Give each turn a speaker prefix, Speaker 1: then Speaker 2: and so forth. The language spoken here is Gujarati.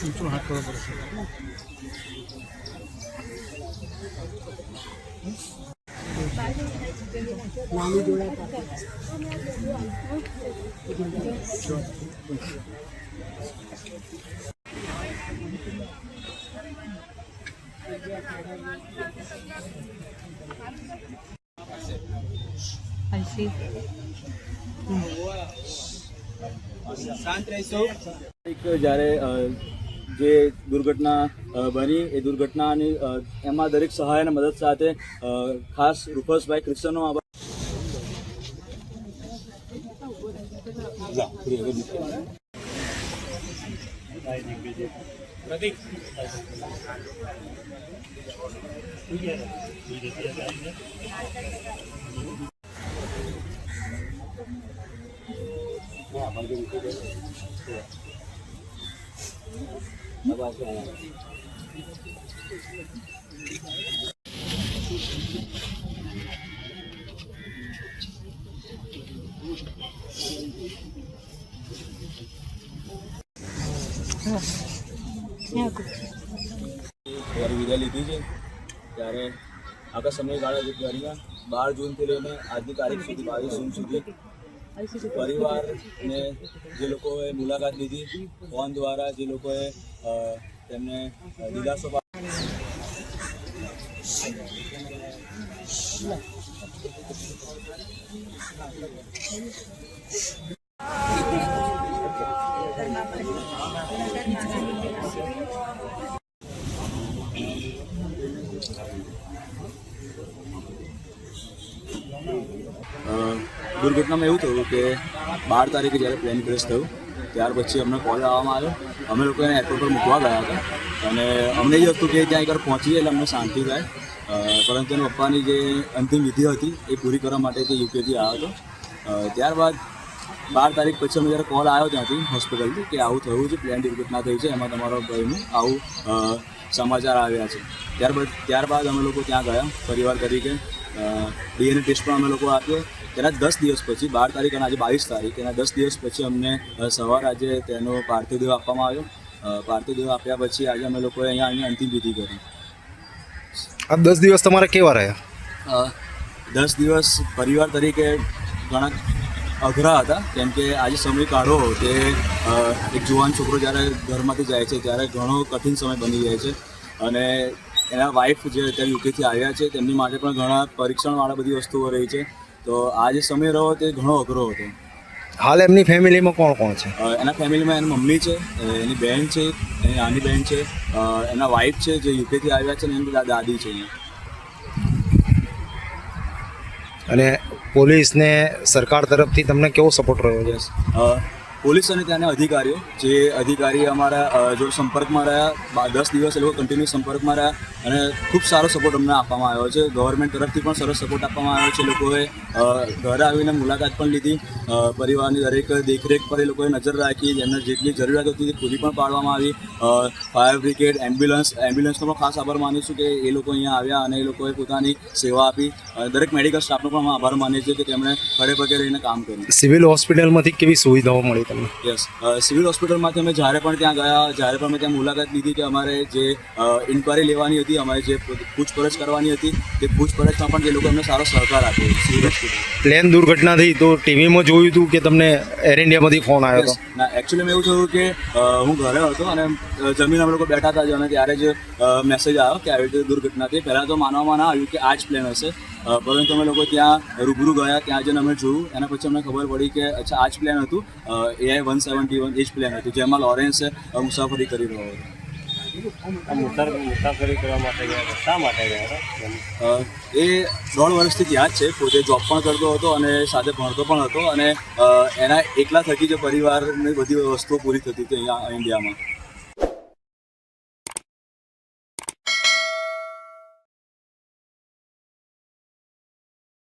Speaker 1: ઊંચો હાથ કરવો પડશે
Speaker 2: I see.
Speaker 3: એક જ્યારે અ, જે દુર્ઘટના બની એ દુર્ઘટનાની એમાં દરેક સહાય અને મદદ સાથે અ, ખાસ રૂપસભાઈ ક્રિશ્ચનનો આભાર. ત્યારે વિદાય લીધી છે? ત્યારે આખા સમયગાળા દરમિયાન બાર જૂનથી લઈને આજની તારીખ સુધી બાવીસ જૂન સુધી પરિવારને જે લોકોએ મુલાકાત લીધી ફોન દ્વારા જે લોકોએ તેમને દિલાસો Thank અ, દુર્ઘટનામાં એવું થયું કે બાર તારીખે જ્યારે પ્લેન ક્રેશ થયું, ત્યાર પછી અમને કોલ આવવામાં આવ્યો. અમે લોકો એને એરપોર્ટ પર મૂકવા ગયા હતા. અને અમને એ હતું કે ત્યાં એકવાર પહોંચીએ એટલે અમને શાંતિ થાય. પરંતુ એના પપ્પાની જે અંતિમ વિધિ હતી એ પૂરી કરવા માટે તે યુકેથી આવ્યો હતો. ત્યારબાદ બાર તારીખ પછી અમે જ્યારે કોલ આવ્યો ત્યાંથી હોસ્પિટલથી કે આવું થયું છે પ્લેન દુર્ઘટના થઈ છે, એમાં તમારો ભાઈનું આવું સમાચાર આવ્યા છે. ત્યારબાદ ત્યારબાદ અમે લોકો ત્યાં ગયા, પરિવાર તરીકે. ડીએનએ ટેસ્ટ પણ અમે લોકો આપ્યો. તેના દસ દિવસ પછી બાર તારીખ અને આજે બાવીસ તારીખ એના દસ દિવસ પછી અમને સવાર આજે તેનો પાર્થિવ દેહ આપવામાં આવ્યો. પાર્થિવ દેહ આપ્યા પછી આજે અમે લોકોએ અહીંયા અહીંયા અંતિમ વિધિ કરી.
Speaker 4: આ દસ દિવસ તમારે કેવા રહ્યા?
Speaker 3: દસ દિવસ પરિવાર તરીકે ઘણા અઘરા હતા. કેમ કે આજે સમય કાઢો તે એક જુવાન છોકરો જ્યારે ઘરમાંથી જાય છે ત્યારે ઘણો કઠિન સમય બની જાય છે. અને એના વાઈફ જે અત્યારે યુકેથી આવ્યા છે તેમની માટે પણ ઘણા પરીક્ષણવાળા બધી વસ્તુઓ રહી છે. તો આ જે સમય રહ્યો તે ઘણો અઘરો હતો.
Speaker 4: હાલ એમની ફેમિલીમાં કોણ કોણ છે?
Speaker 3: એના ફેમિલીમાં એની મમ્મી છે એની બહેન છે એની નાની બહેન છે એના વાઈફ છે જે યુકેથી આવ્યા છે અને એની દાદી છે
Speaker 4: અને પોલીસ ને સરકાર તરફથી તમને કેવો સપોર્ટ રહ્યો છે?
Speaker 3: પોલીસ અને ત્યાંના અધિકારીઓ, જે અધિકારી અમારા જો સંપર્કમાં રહ્યા દસ દિવસ એ લોકો કન્ટિન્યુ સંપર્કમાં રહ્યા અને ખૂબ સારો સપોર્ટ અમને આપવામાં આવ્યો છે. ગવર્મેન્ટ તરફથી પણ સરસ સપોર્ટ આપવામાં આવ્યો છે લોકોએ. ઘરે આવીને મુલાકાત પણ લીધી. પરિવારની દરેક દેખરેખ પર એ લોકોએ નજર રાખી એમને જેટલી જરૂરિયાત હતી તે પૂરી પણ પાડવામાં આવી. ફાયર બ્રિગેડ એમ્બ્યુલન્સ એમ્બ્યુલન્સનો પણ ખાસ આભાર માનીશું કે એ લોકો અહીંયા આવ્યા અને એ લોકોએ પોતાની સેવા આપી. દરેક મેડિકલ સ્ટાફનો પણ આભાર માનીએ છીએ કે તેમણે ખડે પગે રહીને કામ કર્યું.
Speaker 4: સિવિલ હોસ્પિટલમાંથી કેવી સુવિધાઓ મળી તમને?
Speaker 3: યસ. સિવિલ હોસ્પિટલમાંથી અમે જ્યારે પણ ત્યાં ગયા જ્યારે પણ અમે ત્યાં મુલાકાત લીધી કે અમારે જે ઇન્ક્વાયરી લેવાની હતી અમારે જે પૂછપરછ કરવાની હતી તે પૂછપરછમાં પણ એ લોકો અમને સારો સહકાર આપ્યો. Civil hospital.
Speaker 4: પ્લેન દુર્ઘટના થઈ તો ટીવીમાં જોયું હતું કે તમને એર ઇન્ડિયામાંથી ફોન આવ્યો હતો?
Speaker 3: ના એકચ્યુઅલી એવું થયું કે હું ઘરે હતો અને જમીન અમે લોકો બેઠા હતા અને ત્યારે જ મેસેજ આવ્યો કે આવી રીતે દુર્ઘટના થઈ પહેલાં તો માનવામાં ના આવ્યું કે આ જ પ્લેન હશે. પરંતુ અમે લોકો ત્યાં રૂબરૂ ગયા ત્યાં જઈને અમે જોયું. એના પછી અમને ખબર પડી કે અચ્છા આ જ પ્લેન હતું. એઆઈ વન સેવન્ટી વન એ જ પ્લેન હતું જેમાં લોરેન્સ મુસાફરી કરી રહ્યો હતો.
Speaker 1: મુસાફરી કરવા માટે ગયા હતા. માટે ગયા હતા?
Speaker 3: એ દોઢ વર્ષથી ત્યાં જ છે. પોતે જોબ પણ કરતો હતો અને સાથે ભણતો પણ હતો અને એના એકલા થકી જે પરિવારની બધી વસ્તુઓ પૂરી થતી હતી અહીંયા ઇન્ડિયામાં